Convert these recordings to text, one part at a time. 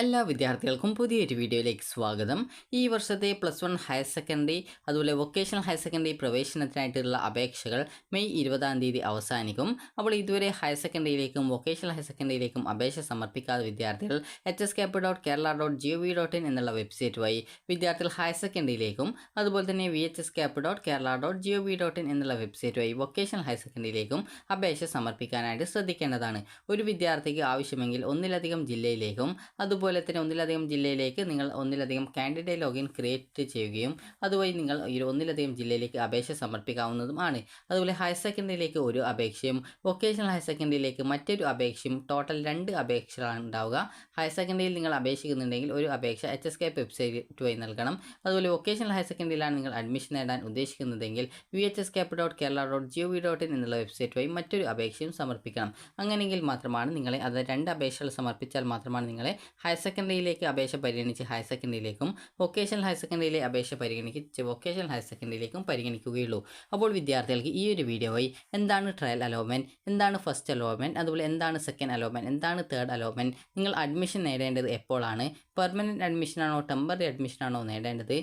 എല്ലാ വിദ്യാർത്ഥികൾക്കും പുതിയൊരു വീഡിയോയിലേക്ക് സ്വാഗതം. ഈ വർഷത്തെ പ്ലസ് വൺ ഹയർ സെക്കൻഡറി അതുപോലെ വൊക്കേഷണൽ ഹയർ സെക്കൻഡറി പ്രവേശനത്തിനായിട്ടുള്ള അപേക്ഷകൾ മെയ് ഇരുപതാം തീയതി അവസാനിക്കും. അപ്പോൾ ഇതുവരെ ഹയർ സെക്കൻഡറിയിലേക്കും വൊക്കേഷണൽ ഹയർ സെക്കൻഡറിയിലേക്കും അപേക്ഷ സമർപ്പിക്കാത്ത വിദ്യാർത്ഥികൾ H S cap dot Kerala dot G V dot in എന്നുള്ള വെബ്സൈറ്റ് വഴി വിദ്യാർത്ഥികൾ ഹയർ സെക്കൻഡറിയിലേക്കും അതുപോലെ തന്നെ V H S cap dot Kerala dot G V dot in എന്നുള്ള വെബ്സൈറ്റ് വഴി വൊക്കേഷണൽ ഹയർ സെക്കൻഡറിയിലേക്കും അപേക്ഷ സമർപ്പിക്കാനായിട്ട് ശ്രദ്ധിക്കേണ്ടതാണ്. ഒരു വിദ്യാർത്ഥിക്ക് ആവശ്യമെങ്കിൽ ഒന്നിലധികം ജില്ലയിലേക്കും അതുപോലെ തന്നെ ഒന്നിലധികം ജില്ലയിലേക്ക് നിങ്ങൾ ഒന്നിലധികം കാൻഡിഡേറ്റ് ലോഗിൻ ക്രിയേറ്റ് ചെയ്യുകയും അതുവഴി നിങ്ങൾ ഒന്നിലധികം ജില്ലയിലേക്ക് അപേക്ഷ സമർപ്പിക്കാവുന്നതുമാണ് അതുപോലെ ഹയർ സെക്കൻഡറിയിലേക്ക് ഒരു അപേക്ഷയും വൊക്കേഷണൽ ഹയർ സെക്കൻഡറിയിലേക്ക് മറ്റൊരു അപേക്ഷയും ടോട്ടൽ രണ്ട് അപേക്ഷകളാണ് ഉണ്ടാവുക. ഹയർ സെക്കൻഡറിയിൽ നിങ്ങൾ അപേക്ഷിക്കുന്നുണ്ടെങ്കിൽ ഒരു അപേക്ഷ എച്ച് എസ് കെ വെബ്സൈറ്റ് വഴി നൽകണം. അതുപോലെ വൊക്കേഷണൽ ഹയർ സെക്കൻഡറിയിലാണ് നിങ്ങൾ അഡ്മിഷൻ നേടാൻ ഉദ്ദേശിക്കുന്നതെങ്കിൽ V H S cap dot Kerala dot G O V dot in എന്നുള്ള വെബ്സൈറ്റ് വഴി മറ്റൊരു അപേക്ഷയും സമർപ്പിക്കണം. അങ്ങനെയെങ്കിൽ മാത്രമാണ് നിങ്ങളെ അത് രണ്ട് അപേക്ഷകൾ സമർപ്പിച്ചാൽ മാത്രമാണ് നിങ്ങളെ ഹയർ സെക്കൻഡറിയിലേക്ക് അപേക്ഷ പരിഗണിച്ച് ഹയർ സെക്കൻഡറിയിലേക്കും വൊക്കേഷണൽ ഹയർ സെക്കൻഡറിയിലെ അപേക്ഷ പരിഗണിച്ച് വൊക്കേഷണൽ ഹയർ സെക്കൻഡറിയിലേക്കും പരിഗണിക്കുകയുള്ളൂ. അപ്പോൾ വിദ്യാർത്ഥികൾക്ക് ഈ ഒരു വീഡിയോ വഴി എന്താണ് ട്രയൽ അലോവ്മെന്റ് എന്താണ് ഫസ്റ്റ് അലോവ്മെന്റ് അതുപോലെ എന്താണ് സെക്കൻഡ് അലോവ്മെന്റ് എന്താണ് തേർഡ് അലോവ്മെന്റ് നിങ്ങൾ അഡ്മിഷൻ നേടേണ്ടത് എപ്പോഴാണ് പെർമനന്റ് അഡ്മിഷനാണോ ടെമ്പററി അഡ്മിഷനാണോ നേടേണ്ടത്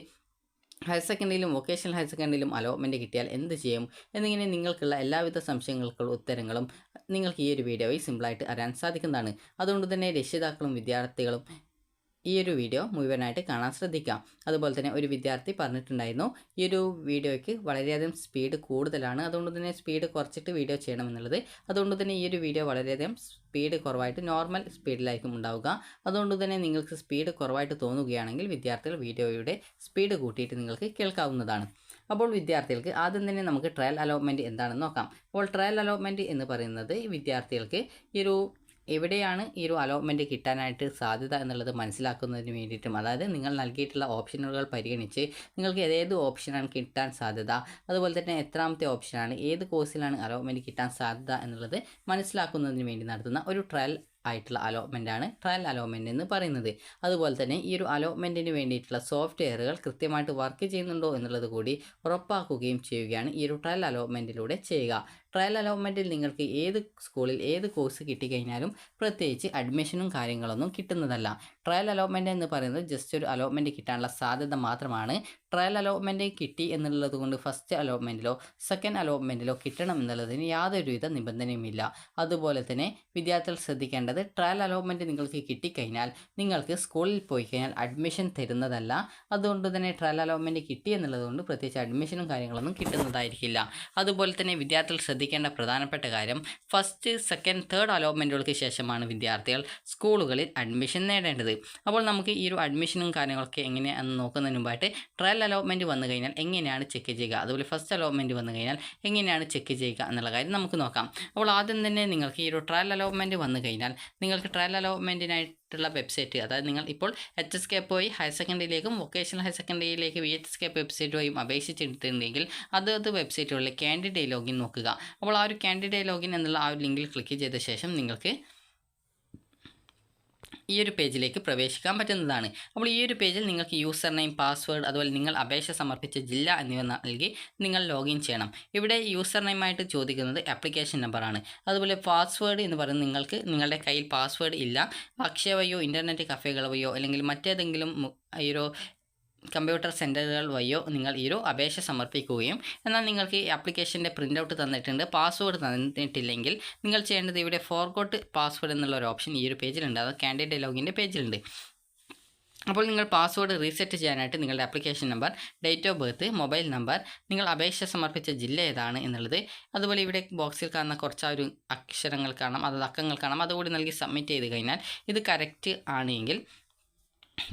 ഹയർ സെക്കൻഡറിയിലും വൊക്കേഷണൽ ഹയർ സെക്കൻഡറിയിലും അലോട്ട്മെന്റ് കിട്ടിയാൽ എന്ത് ചെയ്യും? എന്നിങ്ങനെ നിങ്ങൾക്കുള്ള എല്ലാവിധ സംശയങ്ങൾക്കുള്ള ഉത്തരങ്ങളും നിങ്ങൾക്ക് ഈ ഒരു വീഡിയോ വഴി സിമ്പിളായിട്ട് അറിയാൻ സാധിക്കുന്നതാണ്. അതുകൊണ്ട് തന്നെ രക്ഷിതാക്കളും വിദ്യാർത്ഥികളും ഈ ഒരു വീഡിയോ മുഴുവനായിട്ട് കാണാൻ ശ്രദ്ധിക്കാം. അതുപോലെ തന്നെ ഒരു വിദ്യാർത്ഥി പറഞ്ഞിട്ടുണ്ടായിരുന്നു ഈ ഒരു വീഡിയോയ്ക്ക് വളരെയധികം സ്പീഡ് കൂടുതലാണ്. അതുകൊണ്ട് തന്നെ സ്പീഡ് കുറച്ചിട്ട് വീഡിയോ ചെയ്യണമെന്നുള്ളത്. അതുകൊണ്ട് തന്നെ ഈ ഒരു വീഡിയോ വളരെയധികം സ്പീഡ് കുറവായിട്ട് നോർമൽ സ്പീഡിലായിരിക്കും ഉണ്ടാവുക. അതുകൊണ്ട് തന്നെ നിങ്ങൾക്ക് സ്പീഡ് കുറവായിട്ട് തോന്നുകയാണെങ്കിൽ വിദ്യാർത്ഥികൾ വീഡിയോയുടെ സ്പീഡ് കൂട്ടിയിട്ട് നിങ്ങൾക്ക് കേൾക്കാവുന്നതാണ്. അപ്പോൾ വിദ്യാർത്ഥികൾക്ക് ആദ്യം തന്നെ നമുക്ക് ട്രയൽ അലോട്ട്മെന്റ് എന്താണെന്ന് നോക്കാം. അപ്പോൾ ട്രയൽ അലോട്ട്മെന്റ് എന്ന് പറയുന്നത് വിദ്യാർത്ഥികൾക്ക് ഈ ഒരു എവിടെയാണ് ഈ ഒരു അലോട്ട്മെന്റ് കിട്ടാനായിട്ട് സാധ്യത എന്നുള്ളത് മനസ്സിലാക്കുന്നതിന് വേണ്ടിയിട്ടും അതായത് നിങ്ങൾ നൽകിയിട്ടുള്ള ഓപ്ഷനുകൾ പരിഗണിച്ച് നിങ്ങൾക്ക് ഏത് ഓപ്ഷനാണ് കിട്ടാൻ സാധ്യത അതുപോലെ തന്നെ എത്രാമത്തെ ഓപ്ഷനാണ് ഏത് കോഴ്സിലാണ് അലോട്ട്മെന്റ് കിട്ടാൻ സാധ്യത എന്നുള്ളത് മനസ്സിലാക്കുന്നതിന് വേണ്ടി നടത്തുന്ന ഒരു ട്രയൽ ആയിട്ടുള്ള അലോട്ട്മെന്റ് ആണ് ട്രയൽ അലോട്ട്മെന്റ് എന്ന് പറയുന്നത്. അതുപോലെ തന്നെ ഈ ഒരു അലോട്ട്മെന്റിന് വേണ്ടിയിട്ടുള്ള സോഫ്റ്റ്വെയറുകൾ കൃത്യമായിട്ട് വർക്ക് ചെയ്യുന്നുണ്ടോ എന്നുള്ളത് കൂടി ഉറപ്പാക്കുകയും ചെയ്യുകയാണ് ഈ ഒരു ട്രയൽ അലോട്ട്മെന്റിലൂടെ ചെയ്യുക. ട്രയൽ അലോട്ട്മെന്റിൽ നിങ്ങൾക്ക് ഏത് സ്കൂളിൽ ഏത് കോഴ്സ് കിട്ടിക്കഴിഞ്ഞാലും പ്രത്യേകിച്ച് അഡ്മിഷനും കാര്യങ്ങളൊന്നും കിട്ടുന്നതല്ല. ട്രയൽ അലോട്ട്മെന്റ് എന്ന് പറയുന്നത് ജസ്റ്റ് ഒരു അലോട്ട്മെന്റ് കിട്ടാനുള്ള സാധ്യത മാത്രമാണ്. ട്രയൽ അലോട്ട്മെന്റ് കിട്ടി എന്നുള്ളത് കൊണ്ട് ഫസ്റ്റ് അലോട്ട്മെന്റിലോ സെക്കൻഡ് അലോട്ട്മെന്റിലോ കിട്ടണം എന്നുള്ളതിന് യാതൊരുവിധ നിബന്ധനയുമില്ല. അതുപോലെ തന്നെ വിദ്യാർത്ഥികൾ ശ്രദ്ധിക്കേണ്ടത് ട്രയൽ അലോട്ട്മെന്റ് നിങ്ങൾക്ക് കിട്ടിക്കഴിഞ്ഞാൽ നിങ്ങൾക്ക് സ്കൂളിൽ പോയി കഴിഞ്ഞാൽ അഡ്മിഷൻ തരുന്നതല്ല. അതുകൊണ്ട് തന്നെ ട്രയൽ അലോട്ട്മെന്റ് കിട്ടി എന്നുള്ളതുകൊണ്ട് പ്രത്യേകിച്ച് അഡ്മിഷനും കാര്യങ്ങളൊന്നും കിട്ടുന്നതായിരിക്കില്ല. അതുപോലെ തന്നെ വിദ്യാർത്ഥികൾ ശ്രദ്ധിക്കേണ്ട പ്രധാനപ്പെട്ട കാര്യം ഫസ്റ്റ് സെക്കൻഡ് തേർഡ് അലോട്ട്മെന്റുകൾക്ക് ശേഷമാണ് വിദ്യാർത്ഥികൾ സ്കൂളുകളിൽ അഡ്മിഷൻ നേടേണ്ടത്. അപ്പോൾ നമുക്ക് ഈ ഒരു അഡ്മിഷനും കാര്യങ്ങളൊക്കെ എങ്ങനെയാണെന്ന് നോക്കുന്നതിന് മുമ്പായിട്ട് ട്രയൽ അലോട്ട്മെന്റ് വന്നു കഴിഞ്ഞാൽ എങ്ങനെയാണ് ചെക്ക് ചെയ്യുക? അതുപോലെ ഫസ്റ്റ് അലോട്ട്മെന്റ് വന്നു കഴിഞ്ഞാൽ എങ്ങനെയാണ് ചെക്ക് ചെയ്യുക എന്നുള്ള കാര്യം നമുക്ക് നോക്കാം. അപ്പോൾ ആദ്യം തന്നെ നിങ്ങൾക്ക് ഈ ഒരു ട്രയൽ അലോട്ട്മെന്റ് വന്നു കഴിഞ്ഞാൽ നിങ്ങൾക്ക് ട്രയൽ അലോട്ട്മെന്റിനായിട്ടുള്ള വെബ്സൈറ്റ് അതായത് നിങ്ങൾ ഇപ്പോൾ എച്ച് എസ് കെ പോയി ഹയർ സെക്കൻഡറിയിലേക്കും vocational higher സെക്കൻഡറിയിലേക്ക് V H S K website വഴിയും അപേക്ഷിച്ചിട്ടുണ്ടെങ്കിൽ അതത് വെബ്സൈറ്റുകളിലെ കാൻഡിഡേറ്റ് ലോഗിൻ നോക്കുക. അപ്പോൾ ആ ഒരു കാൻഡിഡേറ്റ് ലോഗിൻ എന്നുള്ള ആ ഒരു ലിങ്കിൽ ക്ലിക്ക് ചെയ്ത ശേഷം നിങ്ങൾക്ക് ഈ ഒരു പേജിലേക്ക് പ്രവേശിക്കാൻ പറ്റുന്നതാണ്. അപ്പോൾ ഈ ഒരു പേജിൽ നിങ്ങൾക്ക് യൂസർ നെയിം പാസ്വേഡ് അതുപോലെ നിങ്ങൾ അപേക്ഷ സമർപ്പിച്ച ജില്ല എന്നിവ നൽകി നിങ്ങൾ ലോഗിൻ ചെയ്യണം. ഇവിടെ യൂസർ നെയിമായിട്ട് ചോദിക്കുന്നത് ആപ്ലിക്കേഷൻ നമ്പറാണ് അതുപോലെ പാസ്വേഡ് എന്ന് പറയുന്നത് നിങ്ങൾക്ക് നിങ്ങളുടെ കയ്യിൽ പാസ്വേഡ് ഇല്ല. അക്ഷയ വഴിയോ ഇന്റർനെറ്റ് കഫേകൾ വഴിയോ അല്ലെങ്കിൽ മറ്റേതെങ്കിലും ഈ ഒരു കമ്പ്യൂട്ടർ സെന്ററുകൾ വഴിയോ നിങ്ങൾ ഈ ഒരു അപേക്ഷ സമർപ്പിക്കുകയും എന്നാൽ നിങ്ങൾക്ക് ഈ ആപ്ലിക്കേഷന്റെ പ്രിന്റ് ഔട്ട് തന്നിട്ടുണ്ട് പാസ്വേഡ് തന്നിട്ടില്ലെങ്കിൽ നിങ്ങൾ ചെയ്യേണ്ടത് ഇവിടെ ഫോർഗോട്ട് പാസ്വേഡ് എന്നുള്ള ഒരു ഓപ്ഷൻ ഈ ഒരു പേജിലുണ്ട്. അത് കാൻഡിഡേറ്റ് ലോഗിന്റെ പേജിലുണ്ട്. അപ്പോൾ നിങ്ങൾ പാസ്വേഡ് റീസെറ്റ് ചെയ്യാനായിട്ട് നിങ്ങളുടെ application number date of birth mobile number നിങ്ങൾ അപേക്ഷ സമർപ്പിച്ച ജില്ല ഏതാണ് എന്നുള്ളത് അതുപോലെ ഇവിടെ ബോക്സിൽ കാണുന്ന കുറച്ച് ഒരു അക്ഷരങ്ങൾ കാണാം അതായത് അക്കങ്ങൾ കാണാം അതുകൂടി നൽകി സബ്മിറ്റ് ചെയ്ത് കഴിഞ്ഞാൽ ഇത് കറക്റ്റ് ആണെങ്കിൽ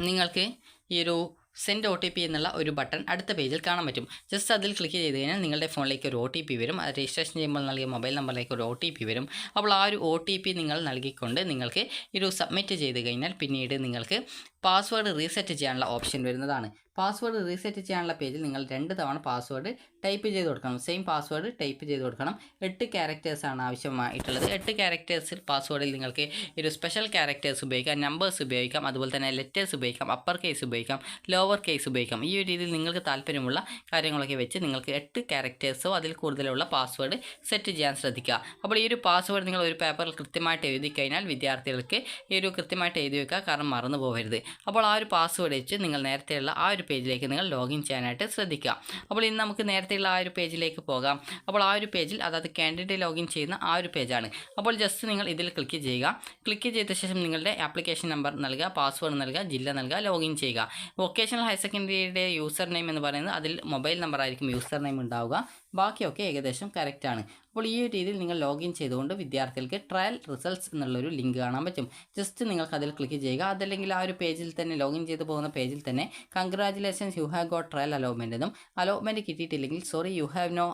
നിങ്ങൾക്ക് ഈ ഒരു സെൻഡ് ഒ ടി പി എന്നുള്ള ഒരു ബട്ടൺ അടുത്ത പേജിൽ കാണാൻ പറ്റും. ജസ്റ്റ് അതിൽ ക്ലിക്ക് ചെയ്ത് കഴിഞ്ഞാൽ നിങ്ങളുടെ ഫോണിലേക്ക് ഒരു ഒ ടി പി വരും. അത് രജിസ്ട്രേഷൻ ചെയ്യുമ്പോൾ നൽകിയ മൊബൈൽ നമ്പറിലേക്ക് ഒരു ഒ ടി പി വരും. അപ്പോൾ ആ ഒരു ഒ ടി പി നിങ്ങൾ നൽകിക്കൊണ്ട് നിങ്ങൾക്ക് ഒരു സബ്മിറ്റ് ചെയ്ത് കഴിഞ്ഞാൽ പിന്നീട് നിങ്ങൾക്ക് പാസ്വേഡ് റീസെറ്റ് ചെയ്യാനുള്ള ഓപ്ഷൻ വരുന്നതാണ്. പാസ്വേഡ് റീസെറ്റ് ചെയ്യാനുള്ള പേജിൽ നിങ്ങൾ രണ്ട് തവണ പാസ്വേഡ് ടൈപ്പ് ചെയ്ത് കൊടുക്കണം. സെയിം പാസ്വേഡ് ടൈപ്പ് ചെയ്ത് കൊടുക്കണം. എട്ട് ക്യാരക്ടേഴ്സ് ആണ് ആവശ്യമായിട്ടുള്ളത്. എട്ട് ക്യാരക്ടേഴ്സിൽ പാസ്വേഡിൽ നിങ്ങൾക്ക് ഒരു സ്പെഷ്യൽ ക്യാരക്ടേഴ്സ് ഉപയോഗിക്കാം. നമ്പേഴ്സ് ഉപയോഗിക്കാം. അതുപോലെ തന്നെ ലെറ്റേഴ്സ് ഉപയോഗിക്കാം. അപ്പർ കേസ് ഉപയോഗിക്കാം. ലോവർ കേസ് ഉപയോഗിക്കാം. ഈ ഒരു രീതിയിൽ നിങ്ങൾക്ക് താല്പര്യമുള്ള കാര്യങ്ങളൊക്കെ വെച്ച് നിങ്ങൾക്ക് എട്ട് ക്യാരക്ടേഴ്സോ അതിൽ കൂടുതലുള്ള പാസ്വേഡ് സെറ്റ് ചെയ്യാൻ ശ്രദ്ധിക്കുക. അപ്പോൾ ഈ ഒരു പാസ്വേഡ് നിങ്ങൾ ഒരു പേപ്പറിൽ കൃത്യമായിട്ട് എഴുതി കഴിഞ്ഞാൽ വിദ്യാർത്ഥികൾക്ക് ഈ ഒരു കൃത്യമായിട്ട് എഴുതി വെക്കുക. കാരണം മറന്നു പോകരുത് അപ്പോൾ ആ ഒരു പാസ്വേഡ് വെച്ച് നിങ്ങൾ നേരത്തെയുള്ള ആ ഒരു പേജിലേക്ക് നിങ്ങൾ ലോഗിൻ ചെയ്യാനായിട്ട് ശ്രദ്ധിക്കുക. അപ്പോൾ ഇന്ന് നമുക്ക് നേരത്തെയുള്ള ആ ഒരു പേജിലേക്ക് പോകാം. അപ്പോൾ ആ ഒരു പേജിൽ അതായത് കാൻഡിഡേറ്റ് ലോഗിൻ ചെയ്യുന്ന ആ ഒരു പേജാണ്. അപ്പോൾ ജസ്റ്റ് നിങ്ങൾ ഇതിൽ ക്ലിക്ക് ചെയ്യുക. ക്ലിക്ക് ചെയ്ത ശേഷം നിങ്ങളുടെ ആപ്ലിക്കേഷൻ നമ്പർ നൽകുക പാസ്വേഡ് നൽകുക ജില്ല നൽകുക ലോഗിൻ ചെയ്യുക. വൊക്കേഷണൽ ഹയർ സെക്കൻഡറിയുടെ യൂസർ നെയിം എന്ന് പറയുന്നത് അതിൽ മൊബൈൽ നമ്പർ ആയിരിക്കും യൂസർ നെയിം ഉണ്ടാവുക. ബാക്കിയൊക്കെ ഏകദേശം കറക്റ്റാണ് അപ്പോൾ ഈ ഒരു രീതിയിൽ നിങ്ങൾ ലോഗിൻ ചെയ്തുകൊണ്ട് വിദ്യാർത്ഥികൾക്ക് ട്രയൽ റിസൾട്ട്സ് എന്നുള്ളൊരു ലിങ്ക് കാണാൻ പറ്റും. ജസ്റ്റ് നിങ്ങൾക്ക് അതിൽ ക്ലിക്ക് ചെയ്യുക. അതല്ലെങ്കിൽ ആ ഒരു പേജിൽ തന്നെ ലോഗിൻ ചെയ്ത് പോകുന്ന പേജിൽ തന്നെ congratulations you have got trial allotment എന്നും allotment കിട്ടിയിട്ടില്ലെങ്കിൽ sorry you have no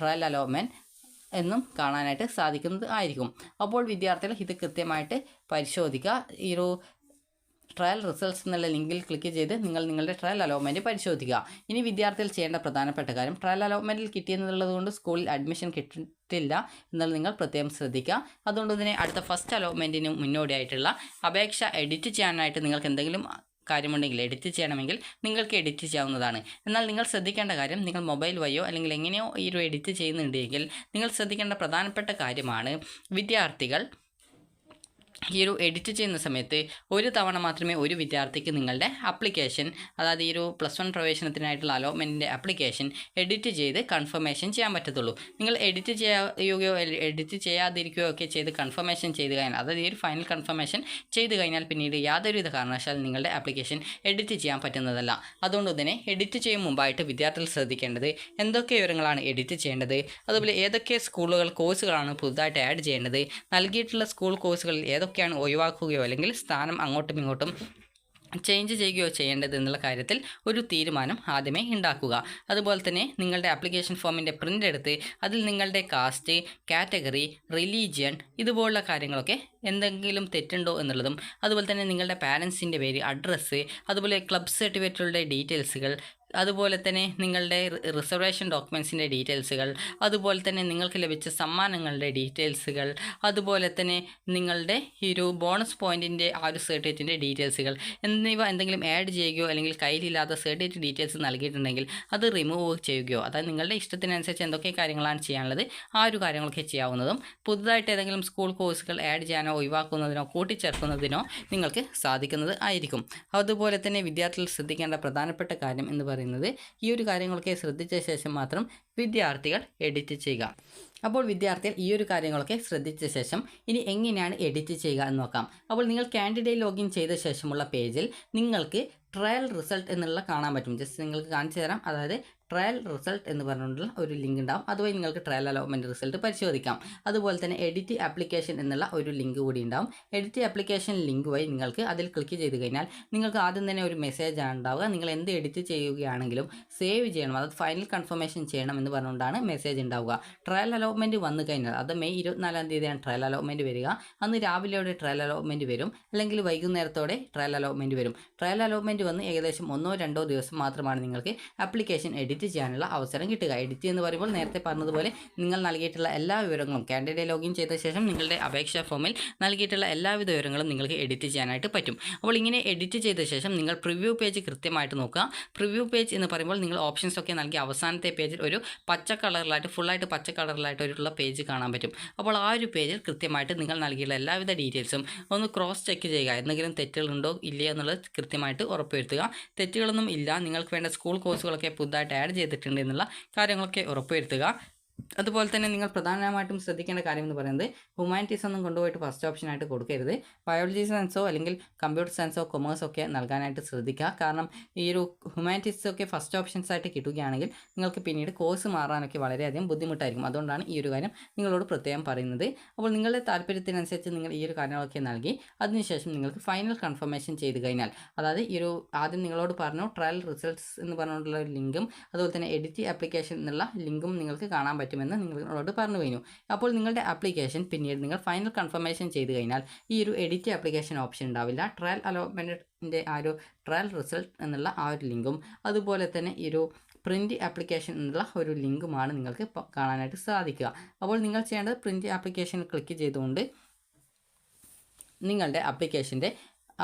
trial allotment എന്നും കാണാനായിട്ട് സാധിക്കുന്നത് ആയിരിക്കും. അപ്പോൾ വിദ്യാർത്ഥികൾ ഇത് കൃത്യമായിട്ട് പരിശോധിക്കുക. ഈ ഒരു ട്രയൽ റിസൾട്ട്സ് എന്നുള്ള ലിങ്കിൽ ക്ലിക്ക് ചെയ്ത് നിങ്ങൾ നിങ്ങളുടെ ട്രയൽ അലോട്ട്മെന്റ് പരിശോധിക്കുക. ഇനി വിദ്യാർത്ഥികൾ ചെയ്യേണ്ട പ്രധാനപ്പെട്ട കാര്യം ട്രയൽ അലോട്ട്മെന്റിൽ കിട്ടിയെന്നുള്ളത് കൊണ്ട് സ്കൂളിൽ അഡ്മിഷൻ കിട്ടിയിട്ടില്ല എന്നാൽ നിങ്ങൾ പ്രത്യേകം ശ്രദ്ധിക്കുക. അതുകൊണ്ട് തന്നെ അടുത്ത ഫസ്റ്റ് അലോട്ട്മെന്റിന് മുന്നോടിയായിട്ടുള്ള അപേക്ഷ എഡിറ്റ് ചെയ്യാനായിട്ട് നിങ്ങൾക്ക് എന്തെങ്കിലും കാര്യമുണ്ടെങ്കിൽ എഡിറ്റ് ചെയ്യണമെങ്കിൽ നിങ്ങൾക്ക് എഡിറ്റ് ചെയ്യാവുന്നതാണ്. എന്നാൽ നിങ്ങൾ ശ്രദ്ധിക്കേണ്ട കാര്യം നിങ്ങൾ മൊബൈൽ വഴിയോ അല്ലെങ്കിൽ എങ്ങനെയോ ഈ ഒരു എഡിറ്റ് ചെയ്യുന്നുണ്ടെങ്കിൽ നിങ്ങൾ ശ്രദ്ധിക്കേണ്ട പ്രധാനപ്പെട്ട കാര്യമാണ് വിദ്യാർത്ഥികൾ ഈ ഒരു എഡിറ്റ് ചെയ്യുന്ന സമയത്ത് ഒരു തവണ മാത്രമേ ഒരു വിദ്യാർത്ഥിക്ക് നിങ്ങളുടെ അപ്ലിക്കേഷൻ അതായത് ഈ ഒരു പ്ലസ് വൺ പ്രവേശനത്തിനായിട്ടുള്ള അലോട്ട്മെന്റിന്റെ അപ്ലിക്കേഷൻ എഡിറ്റ് ചെയ്ത് കൺഫർമേഷൻ ചെയ്യാൻ പറ്റത്തുള്ളൂ. നിങ്ങൾ എഡിറ്റ് ചെയ്യുകയോ എഡിറ്റ് ചെയ്യാതിരിക്കുകയോ ഒക്കെ ചെയ്ത് കൺഫർമേഷൻ ചെയ്ത് കഴിഞ്ഞാൽ അതായത് ഈ ഒരു ഫൈനൽ കൺഫർമേഷൻ ചെയ്ത് കഴിഞ്ഞാൽ പിന്നീട് യാതൊരുവിധ കാരണവശാലും നിങ്ങളുടെ അപ്ലിക്കേഷൻ എഡിറ്റ് ചെയ്യാൻ പറ്റുന്നതല്ല. അതുകൊണ്ട് തന്നെ എഡിറ്റ് ചെയ്യും മുമ്പായിട്ട് വിദ്യാർത്ഥികൾ ശ്രദ്ധിക്കേണ്ടത് എന്തൊക്കെ വിവരങ്ങളാണ് എഡിറ്റ് ചെയ്യേണ്ടത് അതുപോലെ ഏതൊക്കെ സ്കൂളുകൾ കോഴ്സുകളാണ് പുതുതായിട്ട് ആഡ് ചെയ്യേണ്ടത് നൽകിയിട്ടുള്ള സ്കൂൾ കോഴ്സുകളിൽ ഏതൊക്കെയാണ് ഒഴിവാക്കുകയോ അല്ലെങ്കിൽ സ്ഥാനം അങ്ങോട്ടും ഇങ്ങോട്ടും ചേഞ്ച് ചെയ്യുകയോ ചെയ്യേണ്ടത് എന്നുള്ള കാര്യത്തിൽ ഒരു തീരുമാനം ആദ്യമേ ഉണ്ടാക്കുക. അതുപോലെ തന്നെ നിങ്ങളുടെ ആപ്ലിക്കേഷൻ ഫോമിന്റെ പ്രിന്റ് എടുത്ത് അതിൽ നിങ്ങളുടെ കാസ്റ്റ് കാറ്റഗറി റിലീജിയൻ ഇതുപോലുള്ള കാര്യങ്ങളൊക്കെ എന്തെങ്കിലും തെറ്റുണ്ടോ എന്നുള്ളതും അതുപോലെ തന്നെ നിങ്ങളുടെ പാരൻസിന്റെ പേര് അഡ്രസ്സ് അതുപോലെ ക്ലബ് സർട്ടിഫിക്കറ്റുകളുടെ ഡീറ്റെയിൽസുകൾ അതുപോലെ തന്നെ നിങ്ങളുടെ റിസർവേഷൻ ഡോക്യുമെൻസിന്റെ ഡീറ്റെയിൽസുകൾ അതുപോലെ തന്നെ നിങ്ങൾക്ക് ലഭിച്ച സമ്മാനങ്ങളുടെ ഡീറ്റെയിൽസുകൾ അതുപോലെ തന്നെ നിങ്ങളുടെ ഈ ഒരു ബോണസ് പോയിന്റിന്റെ ആ ഒരു സർട്ടിഫിക്കറ്റിന്റെ ഡീറ്റെയിൽസുകൾ എന്നിവ എന്തെങ്കിലും ആഡ് ചെയ്യുകയോ അല്ലെങ്കിൽ കയ്യിലില്ലാത്ത സർട്ടിഫിക്കറ്റ് ഡീറ്റെയിൽസ് നൽകിയിട്ടുണ്ടെങ്കിൽ അത് റിമൂവ് ചെയ്യുകയോ അതായത് നിങ്ങളുടെ ഇഷ്ടത്തിനനുസരിച്ച് എന്തൊക്കെ കാര്യങ്ങളാണ് ചെയ്യാനുള്ളത് ആ ഒരു കാര്യങ്ങളൊക്കെ ചെയ്യാവുന്നതും പുതുതായിട്ട് ഏതെങ്കിലും സ്കൂൾ കോഴ്സുകൾ ആഡ് ചെയ്യാനോ ഒഴിവാക്കുന്നതിനോ കൂട്ടിച്ചേർക്കുന്നതിനോ നിങ്ങൾക്ക് സാധിക്കുന്നത് ആയിരിക്കും. അതുപോലെ തന്നെ വിദ്യാർത്ഥികൾ ശ്രദ്ധിക്കേണ്ട പ്രധാനപ്പെട്ട കാര്യം എന്ന് പറയുന്നത് ഈ ഒരു കാര്യങ്ങളൊക്കെ ശ്രദ്ധിച്ച ശേഷം മാത്രം വിദ്യാർത്ഥികൾ എഡിറ്റ് ചെയ്യുക. അപ്പോൾ വിദ്യാർത്ഥികൾ ഈ ഒരു കാര്യങ്ങളൊക്കെ ശ്രദ്ധിച്ച ശേഷം ഇനി എങ്ങനെയാണ് എഡിറ്റ് ചെയ്യുക എന്ന് നോക്കാം. അപ്പോൾ നിങ്ങൾ കാൻഡിഡേറ്റ് ലോഗിൻ ചെയ്ത ശേഷമുള്ള പേജിൽ നിങ്ങൾക്ക് ട്രയൽ റിസൾട്ട് എന്നുള്ള കാണാൻ പറ്റും. ജസ്റ്റ് നിങ്ങൾക്ക് കാണിച്ചു തരാം. അതായത് ട്രയൽ റിസൾട്ട് എന്ന് പറഞ്ഞുകൊണ്ടുള്ള ഒരു ലിങ്ക് ഉണ്ടാവും. അതുവഴി നിങ്ങൾക്ക് ട്രയൽ അലോട്ട്മെന്റ് റിസൾട്ട് പരിശോധിക്കാം. അതുപോലെ തന്നെ എഡിറ്റ് ആപ്ലിക്കേഷൻ എന്നുള്ള ഒരു ലിങ്ക് കൂടി ഉണ്ടാവും. എഡിറ്റ് ആപ്ലിക്കേഷൻ ലിങ്ക് വഴി നിങ്ങൾക്ക് അതിൽ ക്ലിക്ക് ചെയ്ത് കഴിഞ്ഞാൽ നിങ്ങൾക്ക് ആദ്യം തന്നെ ഒരു മെസ്സേജ് ആണ് ഉണ്ടാവുക. നിങ്ങൾ എന്ത് എഡിറ്റ് ചെയ്യുകയാണെങ്കിലും സേവ് ചെയ്യണം. അതായത് ഫൈനൽ കൺഫർമേഷൻ ചെയ്യണം എന്ന് പറഞ്ഞുകൊണ്ടാണ് മെസ്സേജ് ഉണ്ടാവുക. ട്രയൽ അലോട്ട്മെന്റ് വന്നു കഴിഞ്ഞാൽ അത് മെയ് ഇരുപത്തിനാലാം തീയതിയാണ് ട്രയൽ അലോട്ട്മെന്റ് വരിക. അന്ന് രാവിലെയോടെ ട്രയൽ അലോട്ട്മെന്റ് വരും. അല്ലെങ്കിൽ വൈകുന്നേരത്തോടെ ട്രയൽ അലോട്ട്മെന്റ് വരും. ട്രയൽ അലോട്ട്മെന്റ് വന്ന് ഏകദേശം ഒന്നോ രണ്ടോ ദിവസം മാത്രമാണ് നിങ്ങൾക്ക് ആപ്ലിക്കേഷൻ എഡിറ്റ് ചെയ്യാനുള്ള അവസരം കിട്ടുക. എഡിറ്റ് എന്ന് പറയുമ്പോൾ നേരത്തെ പറഞ്ഞതുപോലെ നിങ്ങൾ നൽകിയിട്ടുള്ള എല്ലാ വിവരങ്ങളും കാൻഡിഡേറ്റ് ലോഗിൻ ചെയ്ത ശേഷം നിങ്ങളുടെ അപേക്ഷാ ഫോമിൽ നൽകിയിട്ടുള്ള എല്ലാവിധ വിവരങ്ങളും നിങ്ങൾക്ക് എഡിറ്റ് ചെയ്യാനായിട്ട് പറ്റും. അപ്പോൾ ഇങ്ങനെ എഡിറ്റ് ചെയ്ത ശേഷം നിങ്ങൾ പ്രിവ്യൂ പേജ് കൃത്യമായിട്ട് നോക്കുക. പ്രിവ്യൂ പേജ് എന്ന് പറയുമ്പോൾ നിങ്ങൾ ഓപ്ഷൻസ് ഒക്കെ നൽകി അവസാനത്തെ പേജിൽ ഒരു പച്ച കളറിലായിട്ട് ഫുള്ളായിട്ട് പച്ച കളറിലായിട്ട് ഒരുള്ള പേജ് കാണാൻ പറ്റും. അപ്പോൾ ആ ഒരു പേജിൽ കൃത്യമായിട്ട് നിങ്ങൾ നൽകിയുള്ള എല്ലാവിധ ഡീറ്റെയിൽസും ഒന്ന് ക്രോസ് ചെക്ക് ചെയ്യുക. എന്തെങ്കിലും തെറ്റുകളുണ്ടോ ഇല്ലയോ എന്നുള്ളത് കൃത്യമായിട്ട് ഉറപ്പുവരുത്തുക. തെറ്റുകളൊന്നും ഇല്ല. നിങ്ങൾക്ക് വേണ്ട സ്കൂൾ കോഴ്സുകളൊക്കെ പുതുതായിട്ട് ആഡ് ചെയ്തിട്ടുണ്ട് എന്നുള്ള കാര്യങ്ങളൊക്കെ ഉറപ്പുവരുത്തുക. അതുപോലെ തന്നെ നിങ്ങൾ പ്രധാനമായിട്ടും ശ്രദ്ധിക്കേണ്ട കാര്യം എന്ന് പറയുന്നത് ഹ്യൂമാനിറ്റീസ് ഒന്നും കൊണ്ടുപോയിട്ട് ഫസ്റ്റ് ഓപ്ഷനായിട്ട് കൊടുക്കരുത്. ബയോളജി സയൻസോ അല്ലെങ്കിൽ കമ്പ്യൂട്ടർ സയൻസോ കൊമേഴ്സോ ഒക്കെ നൽകാനായിട്ട് ശ്രദ്ധിക്കുക. കാരണം ഈ ഒരു ഹ്യൂമാനിറ്റീസ് ഒക്കെ ഫസ്റ്റ് ഓപ്ഷൻസ് ആയിട്ട് കിട്ടുകയാണെങ്കിൽ നിങ്ങൾക്ക് പിന്നീട് കോഴ്സ് മാറാനൊക്കെ വളരെയധികം ബുദ്ധിമുട്ടായിരിക്കും. അതുകൊണ്ടാണ് ഈ ഒരു കാര്യം നിങ്ങളോട് പ്രത്യേകം പറയുന്നത്. അപ്പോൾ നിങ്ങളുടെ താല്പര്യത്തിനനുസരിച്ച് നിങ്ങൾ ഈ ഒരു കാര്യങ്ങളൊക്കെ നൽകി അതിനുശേഷം നിങ്ങൾക്ക് ഫൈനൽ കൺഫർമേഷൻ ചെയ്ത് കഴിഞ്ഞാൽ അതായത് ഈ ഒരു ആദ്യം നിങ്ങളോട് പറഞ്ഞു ട്രയൽ റിസൾട്ട്സ് എന്ന് പറഞ്ഞുകൊണ്ടുള്ള ഒരു ലിങ്കും അതുപോലെ തന്നെ എഡിറ്റ് ആപ്ലിക്കേഷൻ എന്നുള്ള ലിങ്കും നിങ്ങൾക്ക് കാണാൻ പറ്റും. പറ്റുമെന്ന് നിങ്ങളോട് പറഞ്ഞു കഴിഞ്ഞു. അപ്പോൾ നിങ്ങളുടെ ആപ്ലിക്കേഷൻ പിന്നീട് നിങ്ങൾ ഫൈനൽ കൺഫർമേഷൻ ചെയ്ത് കഴിഞ്ഞാൽ ഈ ഒരു എഡിറ്റ് ആപ്ലിക്കേഷൻ ഓപ്ഷൻ ഉണ്ടാവില്ല. ട്രയൽ അലോട്ട്മെന്റിന്റെ ആ ഒരു ട്രയൽ റിസൾട്ട് എന്നുള്ള ആ ഒരു ലിങ്കും അതുപോലെ തന്നെ ഈ ഒരു പ്രിന്റ് ആപ്ലിക്കേഷൻ എന്നുള്ള ഒരു ലിങ്കുമാണ് നിങ്ങൾക്ക് കാണാനായിട്ട് സാധിക്കുക. അപ്പോൾ നിങ്ങൾ ചെയ്യേണ്ടത് പ്രിന്റ് ആപ്ലിക്കേഷൻ ക്ലിക്ക് ചെയ്തുകൊണ്ട് നിങ്ങളുടെ ആപ്ലിക്കേഷന്റെ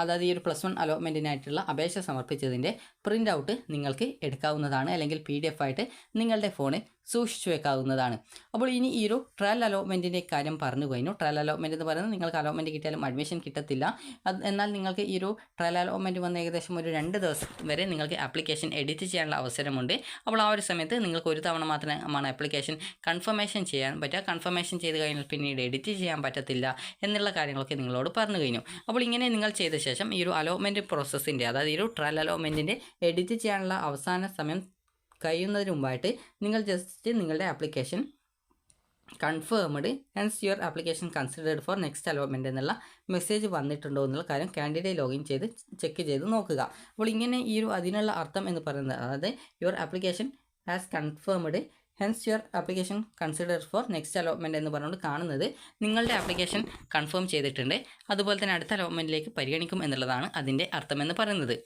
അതായത് ഈ ഒരു പ്ലസ് വൺ അലോട്ട്മെന്റിനായിട്ടുള്ള അപേക്ഷ സമർപ്പിച്ചതിന്റെ പ്രിന്റ് ഔട്ട് നിങ്ങൾക്ക് എടുക്കാവുന്നതാണ്. അല്ലെങ്കിൽ പി ഡി എഫ് ആയിട്ട് നിങ്ങളുടെ ഫോണിൽ സൂക്ഷിച്ചു വെക്കാവുന്നതാണ്. അപ്പോൾ ഇനി ഈ ഒരു ട്രയൽ അലോട്ട്മെന്റിന്റെ കാര്യം പറഞ്ഞു കഴിഞ്ഞു. ട്രയൽ അലോട്ട്മെന്റ് എന്ന് പറയുന്നത് നിങ്ങൾക്ക് അലോട്ട്മെന്റ് കിട്ടിയാലും അഡ്മിഷൻ കിട്ടത്തില്ല. എന്നാൽ നിങ്ങൾക്ക് ഈ ഒരു ട്രയൽ അലോട്ട്മെന്റ് വന്ന് ഏകദേശം ഒരു രണ്ട് ദിവസം വരെ നിങ്ങൾക്ക് ആപ്ലിക്കേഷൻ എഡിറ്റ് ചെയ്യാനുള്ള അവസരമുണ്ട്. അപ്പോൾ ആ ഒരു സമയത്ത് നിങ്ങൾക്ക് ഒരു തവണ മാത്രമാണ് ആപ്ലിക്കേഷൻ കൺഫർമേഷൻ ചെയ്യാൻ പറ്റുക. കൺഫർമേഷൻ ചെയ്ത് കഴിഞ്ഞാൽ പിന്നീട് എഡിറ്റ് ചെയ്യാൻ പറ്റത്തില്ല എന്നുള്ള കാര്യങ്ങളൊക്കെ നിങ്ങളോട് പറഞ്ഞു കഴിഞ്ഞു. അപ്പോൾ ഇങ്ങനെ നിങ്ങൾ ചെയ്ത ശേഷം ഈ ഒരു അലോട്ട്മെന്റ് പ്രോസസ്സിന്റെ അതായത് ഈ ഒരു ട്രയൽ അലോട്ട്മെന്റിന്റെ എഡിറ്റ് ചെയ്യാനുള്ള അവസാന സമയം കഴിയുന്നതിന് മുമ്പായിട്ട് നിങ്ങൾ ജസ്റ്റ് നിങ്ങളുടെ application confirmed hence your application considered for next allotment എന്നുള്ള മെസ്സേജ് വന്നിട്ടുണ്ടോ എന്നുള്ള കാര്യം കാൻഡിഡേറ്റ് ലോഗിൻ ചെയ്ത് ചെക്ക് ചെയ്ത് നോക്കുക. അപ്പോൾ ഇങ്ങനെ ഈ ഒരു അതിനുള്ള അർത്ഥം എന്ന് പറയുന്നത് അതായത് your application has confirmed hence your application consider for next allotment എന്ന് പറഞ്ഞുകൊണ്ട് കാണുന്നത് നിങ്ങളുടെ ആപ്ലിക്കേഷൻ കൺഫേം ചെയ്തിട്ടുണ്ട്. അതുപോലെ തന്നെ അടുത്ത അലോട്ട്മെന്റിലേക്ക് പരിഗണിക്കും എന്നുള്ളതാണ് അതിന്റെ അർത്ഥമെന്ന് പറയുന്നത്.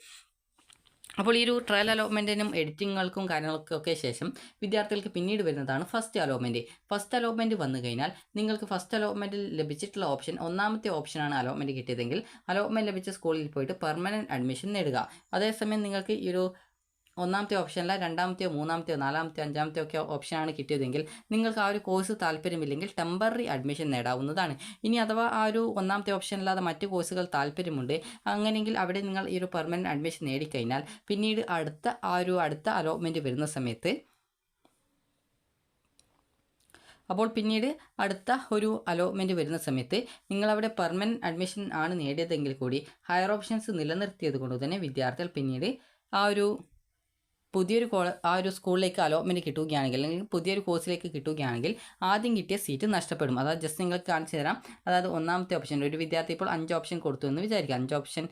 അപ്പോൾ ഈ ഒരു ട്രയൽ അലോട്ട്മെന്റിനും എഡിറ്റിങ്ങുകൾക്കും കാര്യങ്ങൾക്കൊക്കെ ശേഷം വിദ്യാർത്ഥികൾക്ക് പിന്നീട് വരുന്നതാണ് ഫസ്റ്റ് അലോട്ട്മെന്റ് ഫസ്റ്റ് അലോട്ട്മെന്റ് വന്നു കഴിഞ്ഞാൽ നിങ്ങൾക്ക് ഫസ്റ്റ് അലോട്ട്മെന്റിൽ ലഭിച്ചിട്ടുള്ള ഓപ്ഷൻ ഒന്നാമത്തെ ഓപ്ഷനാണ് അലോട്ട്മെന്റ് കിട്ടിയതെങ്കിൽ അലോട്ട്മെന്റ് ലഭിച്ച സ്കൂളിൽ പോയിട്ട് പെർമനന്റ് അഡ്മിഷൻ നേടുക. അതേസമയം നിങ്ങൾക്ക് ഈ ഒരു ഒന്നാമത്തെ ഓപ്ഷനല്ല രണ്ടാമത്തെയോ മൂന്നാമത്തെയോ നാലാമത്തെയോ അഞ്ചാമത്തെയോ ഒക്കെ ഓപ്ഷനാണ് കിട്ടിയതെങ്കിൽ നിങ്ങൾക്ക് ആ ഒരു കോഴ്സ് താല്പര്യമില്ലെങ്കിൽ ടെമ്പററി അഡ്മിഷൻ നേടാവുന്നതാണ്. ഇനി അഥവാ ആ ഒരു ഒന്നാമത്തെ ഓപ്ഷൻ അല്ലാതെ മറ്റ് കോഴ്സുകൾ താല്പര്യമുണ്ട് അങ്ങനെയെങ്കിൽ അവിടെ നിങ്ങൾ ഈ ഒരു പെർമനന്റ് അഡ്മിഷൻ നേടിക്കഴിഞ്ഞാൽ പിന്നീട് അടുത്ത ആ ഒരു അടുത്ത അലോട്ട്മെന്റ് വരുന്ന സമയത്ത് അപ്പോൾ പിന്നീട് അടുത്ത ഒരു അലോട്ട്മെന്റ് വരുന്ന സമയത്ത് നിങ്ങളവിടെ പെർമനന്റ് അഡ്മിഷൻ ആണ് നേടിയതെങ്കിൽ കൂടി ഹയർ ഓപ്ഷൻസ് നിലനിർത്തിയത് കൊണ്ട് തന്നെ വിദ്യാർത്ഥികൾ പിന്നീട് ആ ഒരു പുതിയൊരു ആ ഒരു സ്കൂളിലേക്ക് അലോട്ട്മെന്റ് കിട്ടുകയാണെങ്കിൽ അല്ലെങ്കിൽ പുതിയൊരു കോഴ്സിലേക്ക് കിട്ടുകയാണെങ്കിൽ ആദ്യം കിട്ടിയ സീറ്റ് നഷ്ടപ്പെടും. അതായത് ജസ്റ്റ് നിങ്ങൾക്ക് കാണിച്ചു തരാം. അതായത് ഒന്നാമത്തെ ഓപ്ഷൻ ഒരു വിദ്യാർത്ഥി ഇപ്പോൾ അഞ്ച് ഓപ്ഷൻ കൊടുത്തു എന്ന് വിചാരിക്കുക. അഞ്ച് ഓപ്ഷൻ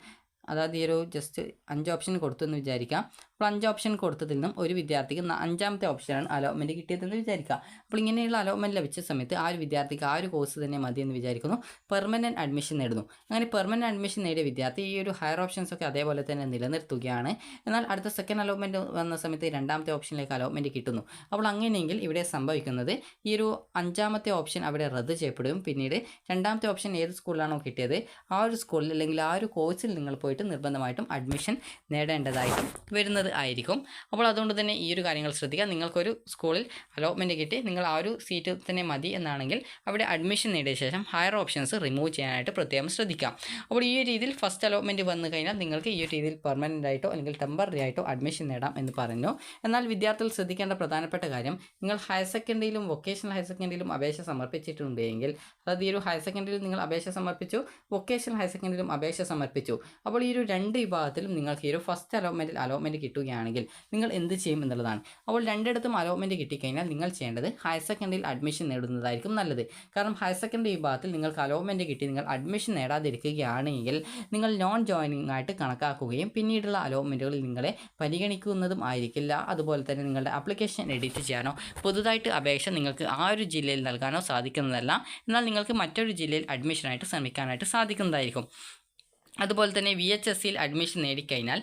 അതായത് ഈ ഒരു ജസ്റ്റ് അഞ്ച് ഓപ്ഷൻ കൊടുത്തു എന്ന് വിചാരിക്കാം. അപ്പോൾ അഞ്ച് ഓപ്ഷൻ കൊടുത്തതിൽ നിന്നും ഒരു വിദ്യാർത്ഥിക്ക് അഞ്ചാമത്തെ ഓപ്ഷനാണ് അലോട്ട്മെന്റ് കിട്ടിയതെന്ന് വിചാരിക്കുക. അപ്പോൾ ഇങ്ങനെയുള്ള അലോട്ട്മെന്റ് ലഭിച്ച സമയത്ത് ആ ഒരു വിദ്യാർത്ഥിക്ക് ആ ഒരു കോഴ്സ് തന്നെ മതി എന്ന് വിചാരിക്കുന്നു. പെർമനന്റ് അഡ്മിഷൻ നേടുന്നു. അങ്ങനെ പെർമനന്റ് അഡ്മിഷൻ നേടിയ വിദ്യാർത്ഥി ഈ ഒരു ഹയർ ഓപ്ഷൻസ് ഒക്കെ അതേപോലെ തന്നെ നിലനിർത്തുകയാണ്. എന്നാൽ അടുത്ത സെക്കൻഡ് അലോട്ട്മെന്റ് വന്ന സമയത്ത് രണ്ടാമത്തെ ഓപ്ഷനിലേക്ക് അലോട്ട്മെന്റ് കിട്ടുന്നു. അപ്പോൾ അങ്ങനെയെങ്കിൽ ഇവിടെ സംഭവിക്കുന്നത് ഈ ഒരു അഞ്ചാമത്തെ ഓപ്ഷൻ അവിടെ റദ്ദ് ചെയ്യപ്പെടും. പിന്നീട് രണ്ടാമത്തെ ഓപ്ഷൻ ഏത് സ്കൂളിലാണോ കിട്ടിയത്? ആ ഒരു സ്കൂളിൽ അല്ലെങ്കിൽ ആ ഒരു കോഴ്സിൽ നിങ്ങൾ പോയിട്ട് നിർബന്ധമായിട്ടും അഡ്മിഷൻ നേടേണ്ടതായിട്ട് വരുന്നത് ആയിരിക്കും. അപ്പോൾ അതുകൊണ്ട് തന്നെ ഈ ഒരു കാര്യങ്ങൾ ശ്രദ്ധിക്കുക. നിങ്ങൾക്കൊരു സ്കൂളിൽ അലോട്ട്മെന്റ് കിട്ടി നിങ്ങൾ ആ ഒരു സീറ്റ് തന്നെ മതി എന്നാണെങ്കിൽ അവിടെ അഡ്മിഷൻ നേടിയ ശേഷം ഹയർ ഓപ്ഷൻസ് റിമൂവ് ചെയ്യാനായിട്ട് പ്രത്യേകം ശ്രദ്ധിക്കാം. അപ്പോൾ ഈ ഒരു രീതിയിൽ ഫസ്റ്റ് അലോട്ട്മെന്റ് വന്നു കഴിഞ്ഞാൽ നിങ്ങൾക്ക് ഈ ഒരു രീതിയിൽ പെർമനന്റ് ആയിട്ടോ അല്ലെങ്കിൽ ടെമ്പററി ആയിട്ടോ അഡ്മിഷൻ നേടാം എന്ന് പറഞ്ഞു. എന്നാൽ വിദ്യാർത്ഥികൾ ശ്രദ്ധിക്കേണ്ട പ്രധാനപ്പെട്ട കാര്യം നിങ്ങൾ ഹയർ സെക്കൻഡറിയിലും വൊക്കേഷണൽ ഹയർ സെക്കൻഡറിയിലും അപേക്ഷ സമർപ്പിച്ചിട്ടുണ്ടെങ്കിൽ അതായത് ഈ ഒരു ഹയർ സെക്കൻഡറിയിൽ നിങ്ങൾ അപേക്ഷ സമർപ്പിച്ചു വൊക്കേഷണൽ ഹയർ സെക്കൻഡറിയിലും അപേക്ഷ സമർപ്പിച്ചു. അപ്പോൾ ഒരു രണ്ട് വിഭാഗത്തിലും നിങ്ങൾക്ക് ഈ ഒരു ഫസ്റ്റ് അലോട്ട്മെന്റിൽ അലോട്ട്മെന്റ് കിട്ടുകയാണെങ്കിൽ നിങ്ങൾ എന്ത് ചെയ്യും എന്നുള്ളതാണ്. അപ്പോൾ രണ്ടിടത്തും അലോട്ട്മെന്റ് കിട്ടിക്കഴിഞ്ഞാൽ നിങ്ങൾ ചെയ്യേണ്ടത് ഹയർ സെക്കൻഡറിയിൽ അഡ്മിഷൻ നേടുന്നതായിരിക്കും നല്ലത്. കാരണം ഹയർ സെക്കൻഡറി വിഭാഗത്തിൽ നിങ്ങൾക്ക് അലോട്ട്മെന്റ് കിട്ടി നിങ്ങൾ അഡ്മിഷൻ നേടാതിരിക്കുകയാണെങ്കിൽ നിങ്ങൾ നോൺ ജോയിനിങ് ആയിട്ട് കണക്കാക്കുകയും പിന്നീടുള്ള അലോട്ട്മെന്റുകളിൽ നിങ്ങളെ പരിഗണിക്കുന്നതും ആയിരിക്കില്ല. അതുപോലെ തന്നെ നിങ്ങളുടെ അപ്ലിക്കേഷൻ എഡിറ്റ് ചെയ്യാനോ പുതുതായിട്ട് അപേക്ഷ നിങ്ങൾക്ക് ആ ഒരു ജില്ലയിൽ നൽകാനോ സാധിക്കുന്നതല്ല. എന്നാൽ നിങ്ങൾക്ക് മറ്റൊരു ജില്ലയിൽ അഡ്മിഷനായിട്ട് ശ്രമിക്കാനായിട്ട് സാധിക്കുന്നതായിരിക്കും. അതുപോലെ തന്നെ വി എച്ച് എസ് സിയിൽ അഡ്മിഷൻ നേടിക്കഴിഞ്ഞാൽ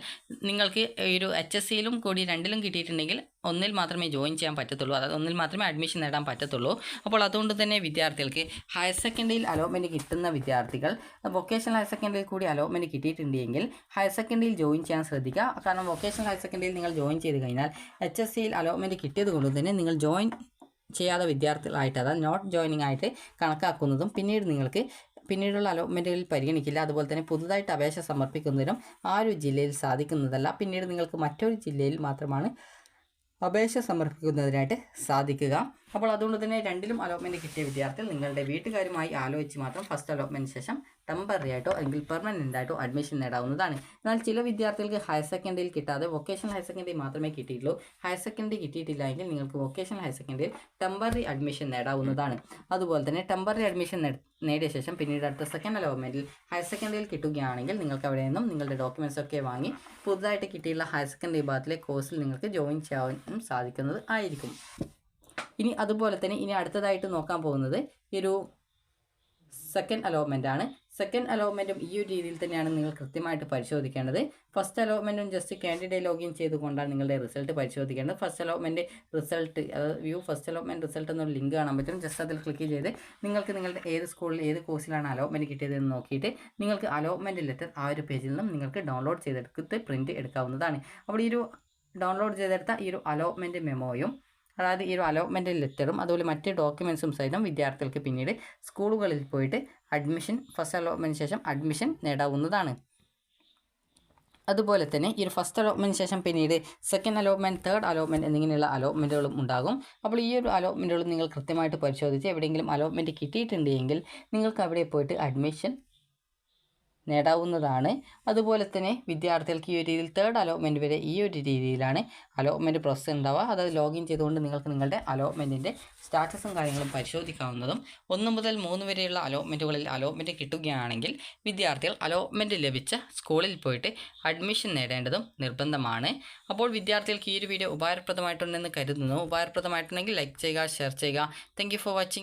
നിങ്ങൾക്ക് ഒരു എച്ച് എസ് സിയിലും കൂടി രണ്ടിലും കിട്ടിയിട്ടുണ്ടെങ്കിൽ ഒന്നിൽ മാത്രമേ ജോയിൻ ചെയ്യാൻ പറ്റത്തുള്ളൂ. അതായത് ഒന്നിൽ മാത്രമേ അഡ്മിഷൻ നേടാൻ പറ്റത്തുള്ളൂ. അപ്പോൾ അതുകൊണ്ട് തന്നെ വിദ്യാർത്ഥികൾക്ക് ഹയർ സെക്കൻഡറിയിൽ അലോട്ട്മെന്റ് കിട്ടുന്ന വിദ്യാർത്ഥികൾ വൊക്കേഷണൽ ഹയർ സെക്കൻഡറിയിൽ കൂടി അലോട്ട്മെന്റ് കിട്ടിയിട്ടുണ്ടെങ്കിൽ ഹയർ സെക്കൻഡറിയിൽ ജോയിൻ ചെയ്യാൻ ശ്രദ്ധിക്കുക. കാരണം വൊക്കേഷണൽ ഹയർ സെക്കൻഡറിയിൽ നിങ്ങൾ ജോയിൻ ചെയ്ത് കഴിഞ്ഞാൽ എച്ച് എസ് സിയിൽ അലോട്ട്മെന്റ് കിട്ടിയത് കൊണ്ട് തന്നെ നിങ്ങൾ ജോയിൻ ചെയ്യാതെ വിദ്യാർത്ഥികളായിട്ട് അതായത് നോട്ട് ജോയിനിങ് ആയിട്ട് കണക്കാക്കുന്നതും പിന്നീട് നിങ്ങൾക്ക് പിന്നീടുള്ള അലോട്ട്മെന്റുകളിൽ പരിഗണിക്കില്ല. അതുപോലെ തന്നെ പുതുതായിട്ട് അപേക്ഷ സമർപ്പിക്കുന്നതിനും ആ ഒരു ജില്ലയിൽ സാധിക്കുന്നതല്ല. പിന്നീട് നിങ്ങൾക്ക് മറ്റൊരു ജില്ലയിൽ മാത്രമാണ് അപേക്ഷ സമർപ്പിക്കുന്നതിനായിട്ട് സാധിക്കുക. അപ്പോൾ അതുകൊണ്ട് തന്നെ രണ്ടിലും അലോട്ട്മെന്റ് കിട്ടിയ വിദ്യാർത്ഥികൾ നിങ്ങളുടെ വീട്ടുകാരുമായി ആലോചിച്ച് മാത്രം ഫസ്റ്റ് അലോട്ട്മെന്റ് ശേഷം ടെമ്പററി ആയിട്ടോ അല്ലെങ്കിൽ പെർമനന്റ് ആയിട്ടോ അഡ്മിഷൻ നേടാവുന്നതാണ്. എന്നാൽ ചില വിദ്യാർത്ഥികൾക്ക് ഹയർ സെക്കൻഡറിയിൽ കിട്ടാതെ വൊക്കേഷണൽ ഹയർ സെക്കൻഡറി മാത്രമേ കിട്ടിയിട്ടുള്ളൂ. ഹയർ സെക്കൻഡറി കിട്ടിയിട്ടില്ല എങ്കിൽ നിങ്ങൾക്ക് വൊക്കേഷണൽ ഹയർ സെക്കൻഡറിയിൽ ടെമ്പററി അഡ്മിഷൻ നേടാവുന്നതാണ്. അതുപോലെ തന്നെ ടെമ്പററി അഡ്മിഷൻ നേടിയ ശേഷം പിന്നീട് അടുത്ത സെക്കൻഡ് അലോട്ട്മെന്റിൽ ഹയർ സെക്കൻഡറിയിൽ കിട്ടുകയാണെങ്കിൽ നിങ്ങൾക്ക് അവിടെ നിന്നും നിങ്ങളുടെ ഡോക്യുമെന്റ്സ് ഒക്കെ വാങ്ങി പുതുതായിട്ട് കിട്ടിയുള്ള ഹയർ സെക്കൻഡറി വിഭാഗത്തിലെ കോഴ്സിൽ നിങ്ങൾക്ക് ജോയിൻ ചെയ്യാനും സാധിക്കുന്നത് ആയിരിക്കും. ഇനി അതുപോലെ തന്നെ ഇനി അടുത്തതായിട്ട് നോക്കാൻ പോകുന്നത് ഈ ഒരു സെക്കൻഡ് അലോട്ട്മെന്റ് ആണ്. സെക്കൻഡ് അലോട്ട്മെന്റും ഈ ഒരു രീതിയിൽ തന്നെയാണ് നിങ്ങൾ കൃത്യമായിട്ട് പരിശോധിക്കേണ്ടത്. ഫസ്റ്റ് അലോട്ട്മെന്റും ജസ്റ്റ് കാൻഡിഡേറ്റ് ലോഗിൻ ചെയ്തുകൊണ്ടാണ് നിങ്ങളുടെ റിസൾട്ട് പരിശോധിക്കേണ്ടത്. ഫസ്റ്റ് അലോട്ട്മെന്റ് റിസൾട്ട് അതായത് വ്യൂ ഫസ്റ്റ് അലോട്ട്മെന്റ് റിസൾട്ട് എന്നൊരു ലിങ്ക് കാണാൻ പറ്റും. ജസ്റ്റ് അതിൽ ക്ലിക്ക് ചെയ്ത് നിങ്ങൾക്ക് നിങ്ങളുടെ ഏത് സ്കൂളിൽ ഏത് കോഴ്സിലാണ് അലോട്ട്മെന്റ് കിട്ടിയതെന്ന് നോക്കിയിട്ട് നിങ്ങൾക്ക് അലോട്ട്മെന്റ് ലെറ്റർ ആ ഒരു പേജിൽ നിന്നും നിങ്ങൾക്ക് ഡൗൺലോഡ് ചെയ്തെടുത്ത് പ്രിന്റ് എടുക്കാവുന്നതാണ്. അപ്പോൾ ഈ ഒരു ഡൗൺലോഡ് ചെയ്തെടുത്ത ഈ ഒരു അലോട്ട്മെന്റ് മെമ്മോയും അതായത് ഈ ഒരു അലോട്ട്മെന്റ് ലെറ്ററും അതുപോലെ മറ്റ് ഡോക്യുമെൻസും സഹിതം വിദ്യാർത്ഥികൾക്ക് പിന്നീട് സ്കൂളുകളിൽ പോയിട്ട് അഡ്മിഷൻ ഫസ്റ്റ് അലോട്ട്മെന്റിന് ശേഷം അഡ്മിഷൻ നേടാവുന്നതാണ്. അതുപോലെ തന്നെ ഈ ഒരു ഫസ്റ്റ് അലോട്ട്മെന്റ് ശേഷം പിന്നീട് സെക്കൻഡ് അലോട്ട്മെന്റ് തേർഡ് അലോട്ട്മെന്റ് എന്നിങ്ങനെയുള്ള അലോട്ട്മെന്റുകളും ഉണ്ടാകും. അപ്പോൾ ഈ ഒരു അലോട്ട്മെന്റുകൾ നിങ്ങൾ കൃത്യമായിട്ട് പരിശോധിച്ച് എവിടെയെങ്കിലും അലോട്ട്മെന്റ് കിട്ടിയിട്ടുണ്ടെങ്കിൽ നിങ്ങൾക്ക് അവിടെ പോയിട്ട് അഡ്മിഷൻ നേടാവുന്നതാണ്. അതുപോലെ തന്നെ വിദ്യാർത്ഥികൾക്ക് ഈ ഒരു രീതിയിൽ തേർഡ് അലോട്ട്മെന്റ് വരെ ഈ ഒരു രീതിയിലാണ് അലോട്ട്മെന്റ് പ്രോസസ്സ് ഉണ്ടാവുക. അതായത് ലോഗിൻ ചെയ്തുകൊണ്ട് നിങ്ങൾക്ക് നിങ്ങളുടെ അലോട്ട്മെന്റിന്റെ സ്റ്റാറ്റസും കാര്യങ്ങളും പരിശോധിക്കാവുന്നതും ഒന്ന് മുതൽ മൂന്ന് വരെയുള്ള അലോട്ട്മെന്റുകളിൽ അലോട്ട്മെന്റ് കിട്ടുകയാണെങ്കിൽ വിദ്യാർത്ഥികൾ അലോട്ട്മെന്റ് ലഭിച്ച സ്കൂളിൽ പോയിട്ട് അഡ്മിഷൻ നേടേണ്ടതും നിർബന്ധമാണ്. അപ്പോൾ വിദ്യാർത്ഥികൾക്ക് ഈ ഒരു വീഡിയോ ഉപകാരപ്രദമായിട്ടുണ്ടെന്ന് കരുതുന്നു. ഉപകാരപ്രദമായിട്ടുണ്ടെങ്കിൽ ലൈക്ക് ചെയ്യുക ഷെയർ ചെയ്യുക. Thank for watching